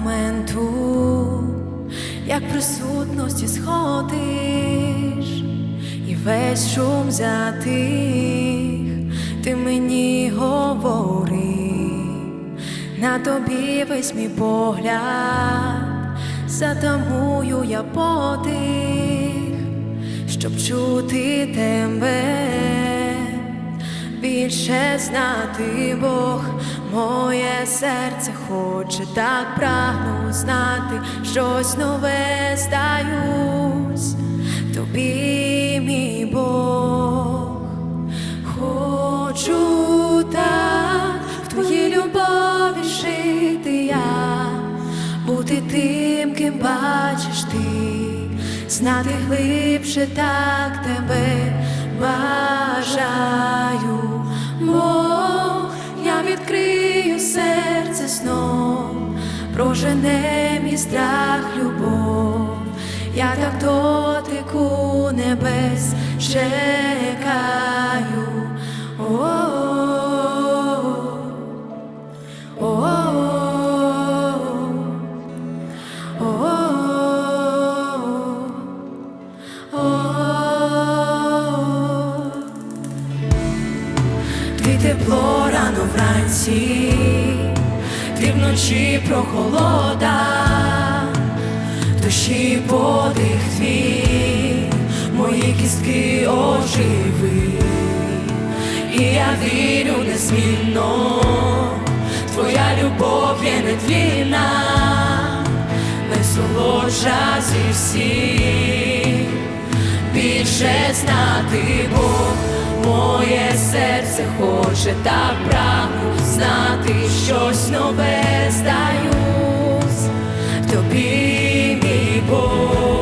моменту, як присутності сходиш, і весь шум затих, ти мені говори, на тобі весь мій погляд, затамую я подих, щоб чути тебе більше знати Бог, моє серце хоче, так прагну знати щось нове здаюсь, тобі мій Бог, хочу так в твоїй любові жити я, бути тим, ким бачиш ти, знати глибше так тебе бажаю, Бог, відкрию серце сном, прожене мій страх, любов, я так дотику небес чекаю. Ти тепло рано вранці, ти вночі прохолода, в душі подих твій, мої кістки оживи, і я вірю незмінно, твоя любов є нетлінна, найсолодша зі всіх. Більше знати Бог, моє серце хоче та прагну знати щось нове здаюсь, тобі мій Бог,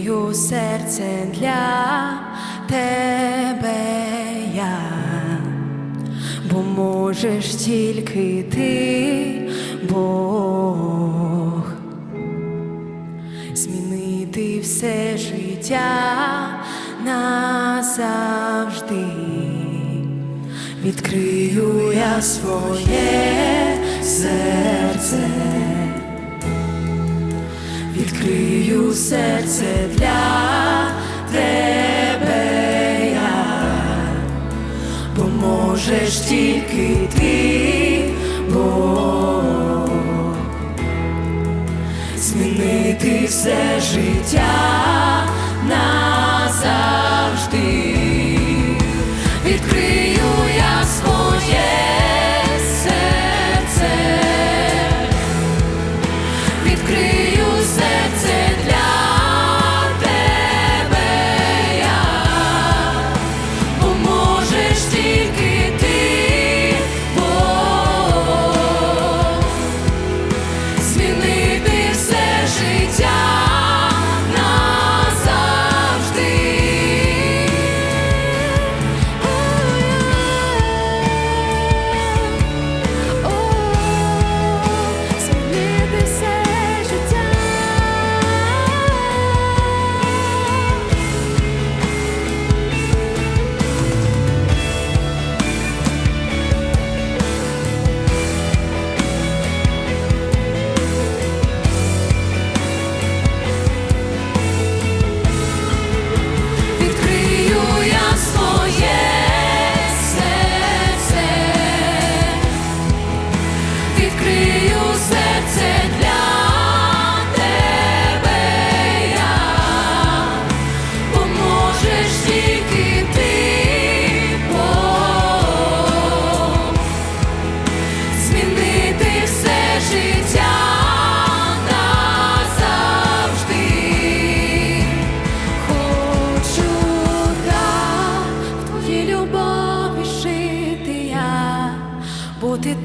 відкрию серце для тебе я, бо можеш тільки ти, Бог, змінити все життя назавжди. Відкрию я своє серце, відкрию серце для тебе я, бо можеш тільки ти, Бог, змінити все життя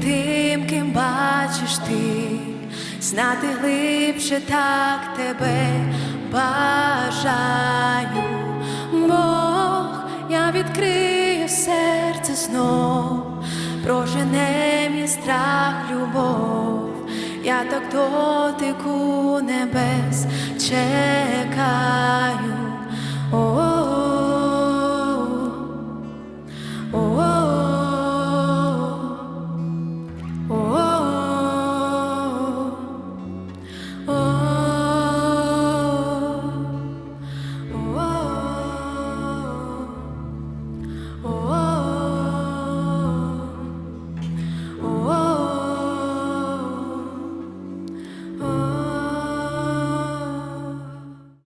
тим, ким бачиш ти, знати глибше так тебе бажаю, Бог, я відкрию серце знов, прожене мій страх, любов, я так дотику небес чекаю. О,